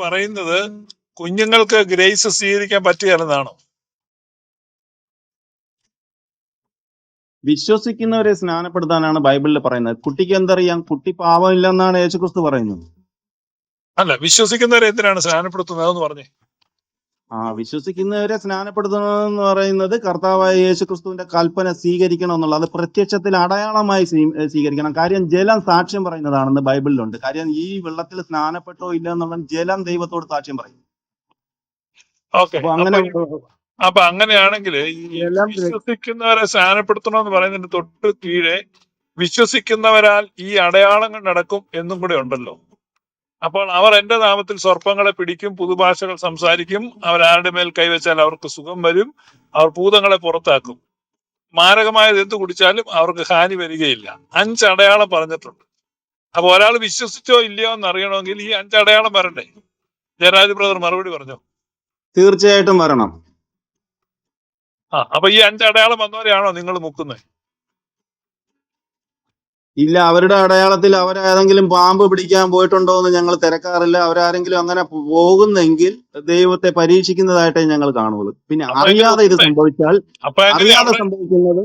പറയുന്നത് കുഞ്ഞുങ്ങൾക്ക് ഗ്രേസ് സ്വീകരിക്കാൻ പറ്റുകയെന്നാണോ വിശ്വസിക്കുന്നവരെ സ്നാനപ്പെടുത്താനാണ് ബൈബിളിൽ പറയുന്നത്. കുട്ടിക്ക് എന്തറിയാം? കുട്ടി പാവമില്ലെന്നാണ് യേശുക്രിസ്തു പറയുന്നത്. അല്ല വിശ്വസിക്കുന്നവരെ എന്തിനാണ് സ്നാനപ്പെടുത്തുന്നത് എന്ന് പറഞ്ഞേ. ആ വിശ്വസിക്കുന്നവരെ സ്നാനപ്പെടുത്തണമെന്ന് പറയുന്നത് കർത്താവായ യേശുക്രിസ്തുവിന്റെ കൽപ്പന സ്വീകരിക്കണം എന്നുള്ളത് അത് പ്രത്യക്ഷത്തിൽ അടയാളമായി സ്വീ- സ്വീകരിക്കണം. കാര്യം ജലം സാക്ഷ്യം പറയുന്നതാണെന്ന് ബൈബിളിലുണ്ട്. കാര്യം ഈ വെള്ളത്തിൽ സ്നാനപ്പെട്ടോ ഇല്ല എന്നുള്ള ജലം ദൈവത്തോട് സാക്ഷ്യം പറയും. അപ്പൊ അങ്ങനെ അപ്പൊ അങ്ങനെയാണെങ്കിൽ ഈ സ്നാനപ്പെടുത്തണം വിശ്വസിക്കുന്നവരെ സ്നാനപ്പെടുത്തണമെന്ന് പറയുന്നതിന് തൊട്ട് കീഴെ വിശ്വസിക്കുന്നവരാൽ ഈ അടയാളങ്ങൾ നടക്കും എന്നും കൂടെ ഉണ്ടല്ലോ. അപ്പോൾ അവർ എന്റെ നാമത്തിൽ സർപ്പങ്ങളെ പിടിക്കും പുതുഭാഷകൾ സംസാരിക്കും. അവർ ആരുടെ മേൽ കൈവച്ചാൽ അവർക്ക് സുഖം വരും. അവർ ഭൂതങ്ങളെ പുറത്താക്കും. മാരകമായത് എന്ത് കുടിച്ചാലും അവർക്ക് ഹാനി വരികയില്ല. അഞ്ചടയാളം പറഞ്ഞിട്ടുണ്ട്. അപ്പൊ ഒരാൾ വിശ്വസിച്ചോ ഇല്ലയോ എന്ന് അറിയണമെങ്കിൽ ഈ അഞ്ചടയാളം വരണ്ടേ? ജയരാജ് ബ്രദർ മറുപടി പറഞ്ഞു? തീർച്ചയായിട്ടും വരണം. ആ അപ്പൊ ഈ അഞ്ചടയാളം വന്നവരെയാണോ നിങ്ങൾ മുക്കുന്നത്? ഇല്ല അവരുടെ അടയാളത്തിൽ അവരേതെങ്കിലും പാമ്പ് പിടിക്കാൻ പോയിട്ടുണ്ടോ എന്ന് ഞങ്ങൾ തിരക്കാറില്ല. അവരാരെങ്കിലും അങ്ങനെ പോകുന്നെങ്കിൽ ദൈവത്തെ പരീക്ഷിക്കുന്നതായിട്ടേ ഞങ്ങൾ കാണുള്ളൂ. പിന്നെ അറിയാതെ ഇത് സംഭവിച്ചാൽ അറിയാതെ സംഭവിക്കുന്നത്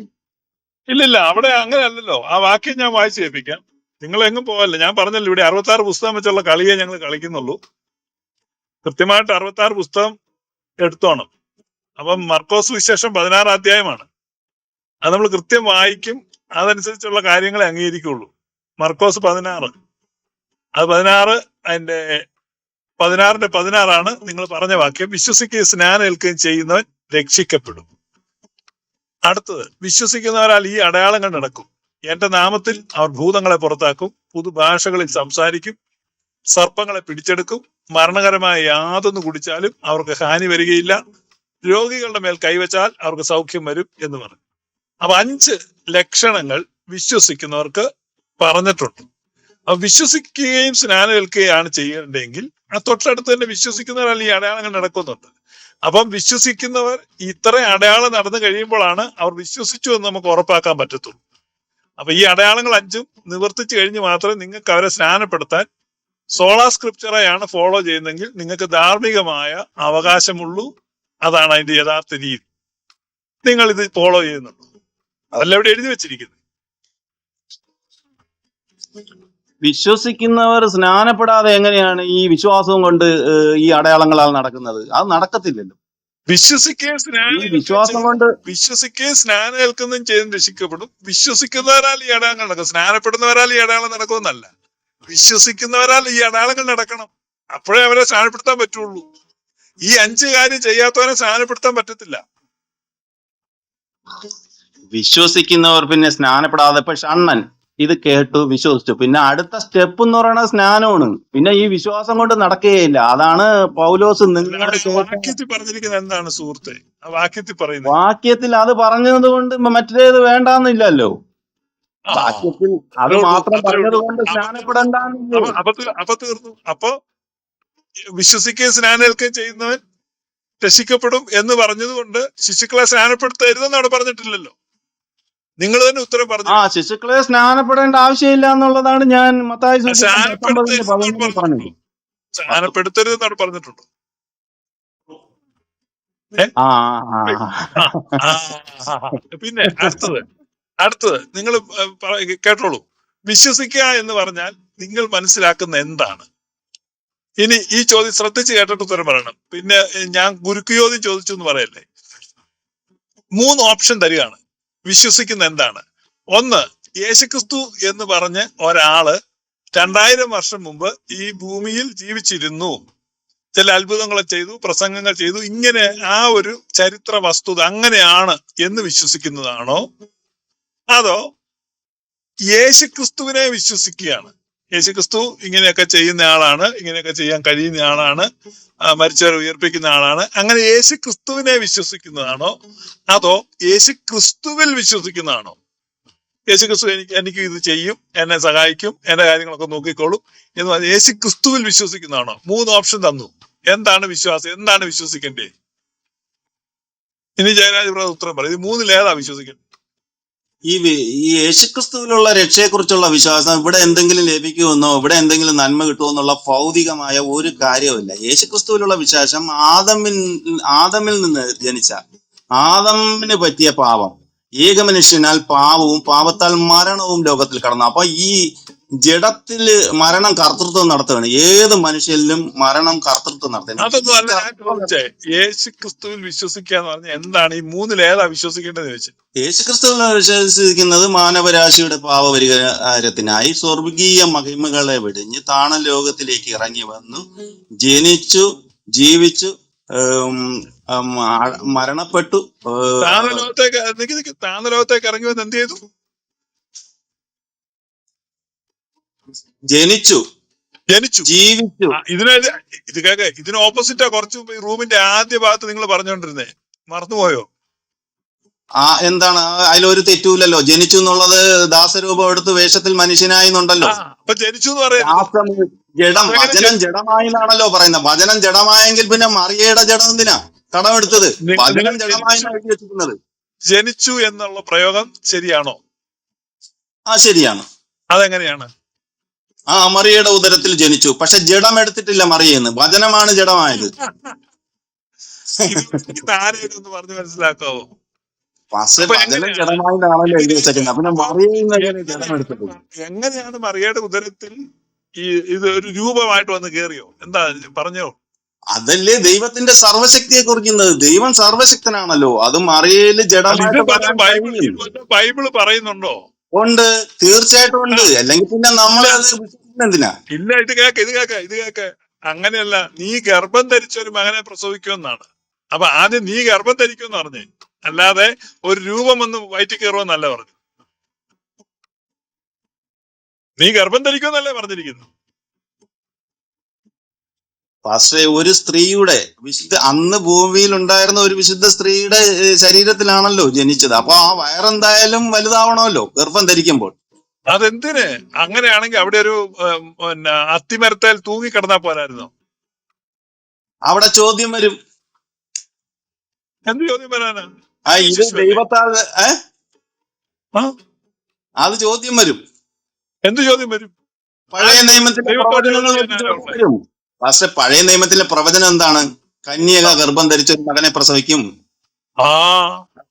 ഇല്ലില്ല അവിടെ അങ്ങനെയല്ലല്ലോ ആ വാക്യം ഞാൻ വായിച്ചു കേൾപ്പിക്കാം. നിങ്ങൾ എങ്ങും പോവല്ല. ഞാൻ പറഞ്ഞല്ലോ ഇവിടെ അറുപത്തി ആറ് പുസ്തകം വെച്ചുള്ള കളിയെ ഞങ്ങൾ കളിക്കുന്നുള്ളൂ. കൃത്യമായിട്ട് അറുപത്തി ആറ് പുസ്തകം എടുത്തോണം. അപ്പം മർക്കോസ് വിശേഷം പതിനാറ് അധ്യായമാണ്. അത് നമ്മൾ കൃത്യം വായിക്കും അതനുസരിച്ചുള്ള കാര്യങ്ങളെ അംഗീകരിക്കുള്ളൂ. മർക്കോസ് പതിനാറ്. അത് പതിനാറ് അതിന്റെ പതിനാറിന്റെ പതിനാറാണ് നിങ്ങൾ പറഞ്ഞ വാക്യം. വിശ്വസിക്കുകയും സ്നാനം ഏൽക്കുകയും ചെയ്യുന്നവൻ രക്ഷിക്കപ്പെടും. അടുത്തത് വിശ്വസിക്കുന്നവരാൽ ഈ അടയാളങ്ങൾ നടക്കും. എന്റെ നാമത്തിൽ അവർ ഭൂതങ്ങളെ പുറത്താക്കും പുതുഭാഷകളിൽ സംസാരിക്കും സർപ്പങ്ങളെ പിടിച്ചെടുക്കും മരണകരമായ യാതൊന്ന് കുടിച്ചാലും അവർക്ക് ഹാനി വരികയില്ല രോഗികളുടെ മേൽ കൈവച്ചാൽ അവർക്ക് സൗഖ്യം വരും എന്ന് പറഞ്ഞു. അപ്പൊ അഞ്ച് ലക്ഷണങ്ങൾ വിശ്വസിക്കുന്നവർക്ക് പറഞ്ഞിട്ടുണ്ട്. അപ്പൊ വിശ്വസിക്കുകയും സ്നാനം ഏൽക്കുകയാണ് ചെയ്യേണ്ടതെങ്കിൽ ആ തൊട്ടടുത്ത് തന്നെ വിശ്വസിക്കുന്നവരാൽ ഈ അടയാളങ്ങൾ നടക്കുന്നുണ്ട്. അപ്പം വിശ്വസിക്കുന്നവർ ഇത്ര അടയാളം നടന്നു കഴിയുമ്പോഴാണ് അവർ വിശ്വസിച്ചു എന്ന് നമുക്ക് ഉറപ്പാക്കാൻ പറ്റത്തുള്ളൂ. അപ്പൊ ഈ അടയാളങ്ങൾ അഞ്ചും നിവർത്തിച്ചു കഴിഞ്ഞ് മാത്രമേ നിങ്ങൾക്ക് അവരെ സ്നാനപ്പെടുത്താൻ സോളാ സ്ക്രിപ്ചറെയാണ് ഫോളോ ചെയ്യുന്നതെങ്കിൽ നിങ്ങൾക്ക് ധാർമ്മികമായ അവകാശമുള്ളൂ. അതാണ് അതിന്റെ യഥാർത്ഥ രീതി. നിങ്ങൾ ഇത് ഫോളോ ചെയ്യുന്നുണ്ടോ? അതല്ല ഇവിടെ എഴുതി വെച്ചിരിക്കുന്നത്. വിശ്വസിക്കുന്നവർ സ്നാനപ്പെടാതെ എങ്ങനെയാണ് ഈ വിശ്വാസവും കൊണ്ട് ഈ അടയാളങ്ങളാൽ നടക്കുന്നത്? അത് നടക്കത്തില്ലല്ലോ. വിശ്വസിക്കുകയും ഈ സ്നാനം വിശ്വാസം കൊണ്ട് വിശ്വസിക്കേ സ്നാനം ഏൽക്കുന്നതും ചെയ്ത് രക്ഷിക്കപ്പെടും. വിശ്വസിക്കുന്നവരാൽ ഈ അടയാളങ്ങൾ നടക്കും. സ്നാനപ്പെടുന്നവരാൽ ഈ അടയാളം നടക്കുമെന്നല്ല. വിശ്വസിക്കുന്നവരാൽ ഈ അടയാളങ്ങൾ നടക്കണം. അപ്പോഴേ അവരെ സ്നാനപ്പെടുത്താൻ പറ്റുള്ളൂ. ഈ അഞ്ച് കാര്യം ചെയ്യാത്തവരെ സ്നാനപ്പെടുത്താൻ പറ്റത്തില്ല. വിശ്വസിക്കുന്നവർ പിന്നെ സ്നാനപ്പെടാതെ ഇപ്പൊ ഷണ്ണൻ ഇത് കേട്ടു വിശ്വസിച്ചു. പിന്നെ അടുത്ത സ്റ്റെപ്പ് എന്ന് പറയുന്നത് സ്നാനമാണ്. പിന്നെ ഈ വിശ്വാസം കൊണ്ട് നടക്കുകയില്ല. അതാണ് പൗലോസ് വാക്യത്തിൽ പറഞ്ഞിരിക്കുന്നത് എന്താണ് സുഹൃത്തെ? വാക്യത്തിൽ പറയുന്നത്. വാക്യത്തിൽ അത് പറഞ്ഞത് കൊണ്ട് മറ്റേത് വേണ്ടാന്നില്ലല്ലോ. വാക്യത്തിൽ അത് മാത്രം പറഞ്ഞതുകൊണ്ട് പറഞ്ഞത്. കൊണ്ട് അപ്പൊ- സ്നാനപ്പെടണ്ടെന്നില്ലേ. അപ്പൊ തീർന്നു. വിശ്വസിക്കുകയും സ്നാനേൽക്കുകയും ചെയ്യുന്നവൻ രക്ഷിക്കപ്പെടും എന്ന് പറഞ്ഞതുകൊണ്ട് ശിശുക്കളെ സ്നാനപ്പെടുത്തരുതെന്ന് അവിടെ പറഞ്ഞിട്ടില്ലല്ലോ. നിങ്ങൾ തന്നെ ഉത്തരം പറഞ്ഞു. ആ ശിശുക്കളെ സ്നാനപ്പെടേണ്ട ആവശ്യമില്ല എന്നുള്ളതാണ് ഞാൻ മത്തായി സ്നാനപ്പെടുത്തരുതെന്ന് അവിടെ പറഞ്ഞിട്ടുണ്ടോ പിന്നെ അടുത്തത്. അടുത്തത്. നിങ്ങൾ കേട്ടോളൂ. വിശ്വസിക്കുക എന്ന് പറഞ്ഞാൽ നിങ്ങൾ മനസ്സിലാക്കുന്ന എന്താണ്? ഇനി ഈ ചോദ്യം ശ്രദ്ധിച്ച് കേട്ടിട്ട് ഉത്തരം പറയണം. പിന്നെ ഞാൻ ഗുരുക്ക് ചോദ്യം ചോദിച്ചു എന്ന് പറയല്ലേ? മൂന്ന് ഓപ്ഷൻ തരികയാണ്. വിശ്വസിക്കുന്ന എന്താണ്? ഒന്ന് യേശുക്രിസ്തു എന്ന് പറഞ്ഞ് ഒരാൾ രണ്ടായിരം വർഷം മുമ്പ് ഈ ഭൂമിയിൽ ജീവിച്ചിരുന്നു. ചില അത്ഭുതങ്ങളെ ചെയ്തു പ്രസംഗങ്ങൾ ചെയ്തു. ഇങ്ങനെ ആ ഒരു ചരിത്ര വസ്തുത അങ്ങനെയാണ് എന്ന് വിശ്വസിക്കുന്നതാണോ? അതോ യേശുക്രിസ്തുവിനെ വിശ്വസിക്കുകയാണ്? യേശുക്രിസ്തു ഇങ്ങനെയൊക്കെ ചെയ്യുന്ന ആളാണ് ഇങ്ങനെയൊക്കെ ചെയ്യാൻ കഴിയുന്ന ആളാണ് മരിച്ചവരെ ഉയർപ്പിക്കുന്ന ആളാണ്. അങ്ങനെ യേശു ക്രിസ്തുവിനെ വിശ്വസിക്കുന്നതാണോ? അതോ യേശു ക്രിസ്തുവിൽ വിശ്വസിക്കുന്നതാണോ? യേശു ക്രിസ്തു എനിക്ക് എനിക്ക് ഇത് ചെയ്യും എന്നെ സഹായിക്കും എന്റെ കാര്യങ്ങളൊക്കെ നോക്കിക്കോളും എന്ന് പറഞ്ഞാൽ യേശു ക്രിസ്തുവിൽ വിശ്വസിക്കുന്നതാണോ? മൂന്ന് ഓപ്ഷൻ തന്നു. എന്താണ് വിശ്വാസം? എന്താണ് വിശ്വസിക്കേണ്ടേ ഇനി ജയരാജ് ബ്രദർ ഉത്തരം പറയും. ഇത് മൂന്നിലേതാ വിശ്വസിക്കേണ്ടത്? ഈ ഈ യേശുക്രിസ്തുവിലുള്ള രക്ഷയെക്കുറിച്ചുള്ള വിശ്വാസം ഇവിടെ എന്തെങ്കിലും ലഭിക്കുമെന്നോ ഇവിടെ എന്തെങ്കിലും നന്മ കിട്ടുമെന്നുള്ള ഭൗതികമായ ഒരു കാര്യവുമില്ല. യേശുക്രിസ്തുവിലുള്ള വിശ്വാസം ആദമിൻ ആദമിൽ നിന്ന് ജനിച്ച ആദമിന് പറ്റിയ പാപം. ഏകമനുഷ്യനാൽ പാപവും പാപത്താൽ മരണവും ലോകത്തിൽ കടന്നു. അപ്പൊ ഈ ജഡത്തിൽ മരണം കർത്തൃത്വം നടത്തുകയാണ്. ഏത് മനുഷ്യരിലും മരണം കർത്തൃത്വം നടത്തുന്നത് യേശു ക്രിസ്തുവിൽ വിശ്വസിക്കുക എന്ന് പറഞ്ഞാൽ എന്താണ്? ഈ മൂന്നിൽ ഏതാ വിശ്വസിക്കേണ്ടത് വിശ്വസിക്കുന്നത് മാനവരാശിയുടെ പാപപരിഹാരത്തിനായി സ്വർഗീയ മഹിമകളെ വെടിഞ്ഞ് താണ ലോകത്തിലേക്ക് ഇറങ്ങി വന്നു ജനിച്ചു ജീവിച്ചു മരണപ്പെട്ടു താണ താന്ന ലോകത്തേക്ക് നിക്ക് നിക്ക് ലോകത്തേക്ക് ഇറങ്ങി വന്ന് എന്ത് ചെയ്തു? ജനിച്ചു. ജനിച്ചു. ജീവിച്ചു. ആ, ഇതിനെ ഇത് കേക്ക് ഇതിന് ഓപ്പോസിറ്റാ കുറച്ച് മുമ്പ് ഈ റൂമിന്റെ ആദ്യ ഭാഗത്ത് നിങ്ങൾ പറഞ്ഞുകൊണ്ടിരുന്നേ മറന്നുപോയോ? ആ എന്താണ്? അതിലൊരു തെറ്റുമില്ലല്ലോ ജനിച്ചു എന്നുള്ളത് ദാസരൂപം എടുത്ത് വേഷത്തിൽ മനുഷ്യനായി ആ എന്നുണ്ടല്ലോ അപ്പൊ ജനിച്ചു എന്ന് പറയുന്നത് ദാസം ജഡം അതെങ്ങനെ വചനം ജഡമായി എന്നാണല്ലോ പറയുന്നത്. വചനം ജഡമായെങ്കിൽ പിന്നെ മറിയയുടെ ജഡം എന്തിനാ? കടമെടുത്തത് നി- വചനം ജഡമായി ജനിച്ചു എഴുതി വെച്ചിരിക്കുന്നത്. ജനിച്ചു എന്നുള്ള പ്രയോഗം ശരിയാണോ? ആ ശരിയാണ്. അതെങ്ങനെയാണ്? ആ മറിയയുടെ ഉദരത്തിൽ ജനിച്ചു. പക്ഷെ ജഡം എടുത്തിട്ടില്ല മറിയെന്ന്. വചനമാണ് ജഡമായത്. പറഞ്ഞ് മനസ്സിലാക്കാവോ? എങ്ങനെയാണ്? മറിയയുടെ ഉദരത്തിൽ ഈ ഇത് ഒരു രൂപമായിട്ട് വന്ന് കേറിയോ? എന്താ പറഞ്ഞോ? അതല്ലേ ദൈവത്തിന്റെ സർവശക്തിയെ കുറിക്കുന്നത്. ദൈവം സർവശക്തനാണല്ലോ അത് മറിയയിൽ ജഡമായിട്ട് ബൈബിൾ പറയുന്നുണ്ടോ? ഉണ്ട്. തീർച്ചയായിട്ടും ഉണ്ട്. അല്ലെങ്കിൽ പിന്നെ നമ്മൾ അത് എന്തിനാ ഇല്ല ഇത് കേക്ക ഇത് കേക്ക ഇത് കേക്ക. അങ്ങനെയല്ല നീ ഗർഭം ധരിച്ച ഒരു മകനെ പ്രസവിക്കുമെന്നാണ്. അപ്പൊ ആദ്യം നീ ഗർഭം ധരിക്കുമെന്ന് പറഞ്ഞേ. അല്ലാതെ ഒരു രൂപം ഒന്ന് വയറ്റി കയറുമെന്നല്ല പറഞ്ഞു. നീ ഗർഭം ധരിക്കുമെന്നല്ലേ പറഞ്ഞിരിക്കുന്നു. പക്ഷേ ഒരു സ്ത്രീയുടെ വിശുദ്ധ അന്ന് ഭൂമിയിൽ ഉണ്ടായിരുന്ന ഒരു വിശുദ്ധ സ്ത്രീയുടെ ഏഹ്, ശരീരത്തിലാണല്ലോ ജനിച്ചത്. അപ്പൊ ആ വയറെന്തായാലും വലുതാവണമല്ലോ ഗർഭം ധരിക്കുമ്പോൾ. അതെന്തിന്? അങ്ങനെയാണെങ്കിൽ അവിടെ ഒരു ഉം, പിന്നെ അത്തിമരത്തേൽ തൂങ്ങി കിടന്നാ പോരായിരുന്നോ? അവിടെ ചോദ്യം വരും. എന്ത് ചോദ്യം വരാനാ? ആ ഇത് ദൈവത്താൽ ഏ? ആ? അത് ചോദ്യം വരും. എന്ത് ചോദ്യം വരും? പഴയ ആര് നിയമത്തിലെ ദൈവത്തോട് പ്രവചനങ്ങൾ ചോദ്യം വെച്ച് ചെയ്യാനാരാ ചോദ്യം ഉള്ളത്. വരും. പക്ഷെ പഴയ നിയമത്തിലെ പ്രവചനം എന്താണ്? കന്യക ഗർഭം ധരിച്ച ഒരു മകനെ പ്രസവിക്കും. ആ.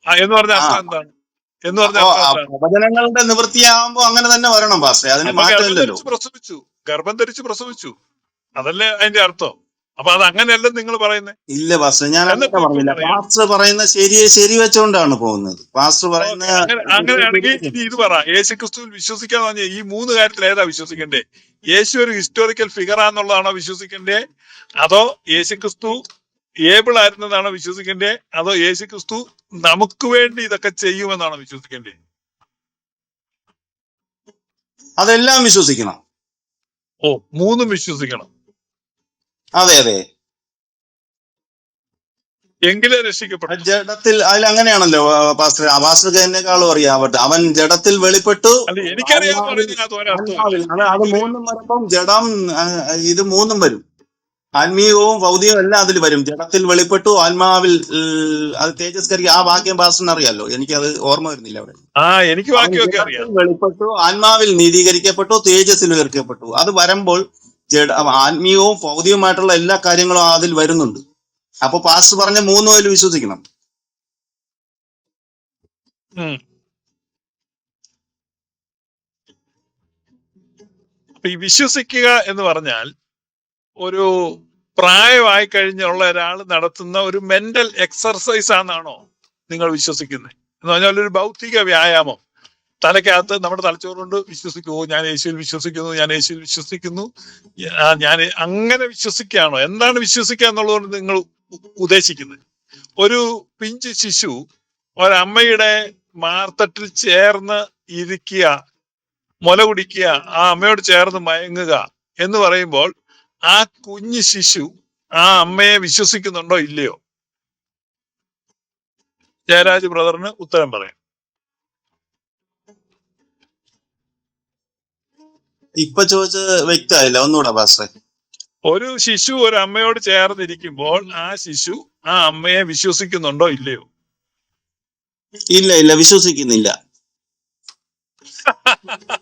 ആ, എന്ന് പറഞ്ഞ ആ. അർത്ഥം എന്താണ്? എന്ന് പറഞ്ഞ അപ്പോ അർത്ഥം ആ പ്രവചനങ്ങളുടെ നിവൃത്തിയാകുമ്പോ അങ്ങനെ തന്നെ വരണം പാസ്റ്റേ. അതിന് മാറ്റമില്ലല്ലോ പ്രസവിച്ചു. ഗർഭം ധരിച്ച് പ്രസവിച്ചു. അതല്ലേ അതിന്റെ അർത്ഥം? അപ്പൊ അത് അങ്ങനെയല്ലെന്ന് നിങ്ങൾ പറയുന്നത് ഇല്ല പാസ്റ്റർ ഞാൻ പറഞ്ഞില്ല. പാസ്റ്റർ പറയുന്ന ശരിയെ ശരി വെച്ചുകൊണ്ടാണ് പോകുന്നത്. പാസ്റ്റർ പറയുന്ന അങ്ങനെ അങ്ങനെയാണെങ്കിൽ ഇത് പറ. യേശു ക്രിസ്തുവിൽ വിശ്വസിക്കാന്ന് പറഞ്ഞ ഈ മൂന്ന് കാര്യത്തിൽ ഏതാ വിശ്വസിക്കണ്ടേ യേശു ഒരു ഹിസ്റ്റോറിക്കൽ ഫിഗർ ആണെന്നുള്ളതാണോ വിശ്വസിക്കണ്ടേ അതോ യേശു ക്രിസ്തു ഏബിൾ ആയിരുന്നതാണോ വിശ്വസിക്കേണ്ടേ? അതോ യേശു ക്രിസ്തു നമുക്ക് വേണ്ടി ഇതൊക്കെ ചെയ്യുമെന്നാണോ വിശ്വസിക്കേണ്ടേ? അതെല്ലാം വിശ്വസിക്കണം. ഓ മൂന്നും വിശ്വസിക്കണം. അതെ അതെ. എങ്കിലേ രക്ഷിക്കപ്പെട്ടു ജഡത്തിൽ അതിൽ അങ്ങനെയാണല്ലോ പാസ്റ്റർ. പാസ്റ്റർക്ക് എന്നെക്കാളും അറിയാം ബട്ട് അവൻ ജഡത്തിൽ വെളിപ്പെട്ടു. എനിക്കറിയാം അത് മൂന്നും വരുമ്പം ജഡം ഇത് മൂന്നും വരും. ആത്മീയവും ഭൗതികവും എല്ലാം അതിൽ വരും. ജഡത്തിൽ വെളിപ്പെട്ടു ആത്മാവിൽ അത് തേജസ്കരി ആ വാക്യം പാസ്റ്ററിന് അറിയാലോ. എനിക്കത് ഓർമ്മ വരുന്നില്ല അവിടെ. ആ എനിക്ക് വാക്യമൊക്കെ അറിയാം. വെളിപ്പെട്ടു ആത്മാവിൽ നീതീകരിക്കപ്പെട്ടു തേജസ്സിൽ ഉയർക്കപ്പെട്ടു. അത് വരുമ്പോൾ ജഡ ആത്മീയവും ഭൗതികവുമായിട്ടുള്ള എല്ലാ കാര്യങ്ങളും അതിൽ വരുന്നുണ്ട്. അപ്പൊ പാസ്റ്റർ പറഞ്ഞ മൂന്നു അതിൽ വിശ്വസിക്കണം. വിശ്വസിക്കുക എന്ന് പറഞ്ഞാൽ ഒരു പ്രായമായി കഴിഞ്ഞുള്ള ഒരാൾ നടത്തുന്ന ഒരു മെന്റൽ എക്സർസൈസ് ആണെന്നാണോ നിങ്ങൾ വിശ്വസിക്കുന്നത്? എന്ന് പറഞ്ഞാൽ ഒരു ഭൗതിക വ്യായാമം. തലയ്ക്കകത്ത് നമ്മുടെ തലച്ചോറുകൊണ്ട് വിശ്വസിക്കുമോ ഞാൻ യേശുവിൽ വിശ്വസിക്കുന്നു ഞാൻ യേശുവിൽ വിശ്വസിക്കുന്നു. ഞാൻ അങ്ങനെ വിശ്വസിക്കുകയാണോ? എന്താണ് വിശ്വസിക്കുക എന്നുള്ളതുകൊണ്ട് നിങ്ങൾ ഉദ്ദേശിക്കുന്നത്? ഒരു പിഞ്ച് ശിശു ഒരമ്മയുടെ മാർത്തട്ടിൽ ചേർന്ന് ഇരിക്കുക മുല കുടിക്കുക ആ അമ്മയോട് ചേർന്ന് മയങ്ങുക എന്ന് പറയുമ്പോൾ ആ കുഞ്ഞു ശിശു ആ അമ്മയെ വിശ്വസിക്കുന്നുണ്ടോ ഇല്ലയോ? ജയരാജ് ബ്രദറിന് ഉത്തരം പറയാം. ഇപ്പൊ ചോദിച്ചത് വ്യക്തമായില്ല. ഒന്നുകൂടെ പാസ്റ്റർ ഒരു ശിശു ഒരു അമ്മയോട് ചേർന്നിരിക്കുമ്പോൾ ആ ശിശു ആ അമ്മയെ വിശ്വസിക്കുന്നുണ്ടോ ഇല്ലയോ? ഇല്ല ഇല്ല. വിശ്വസിക്കുന്നില്ല.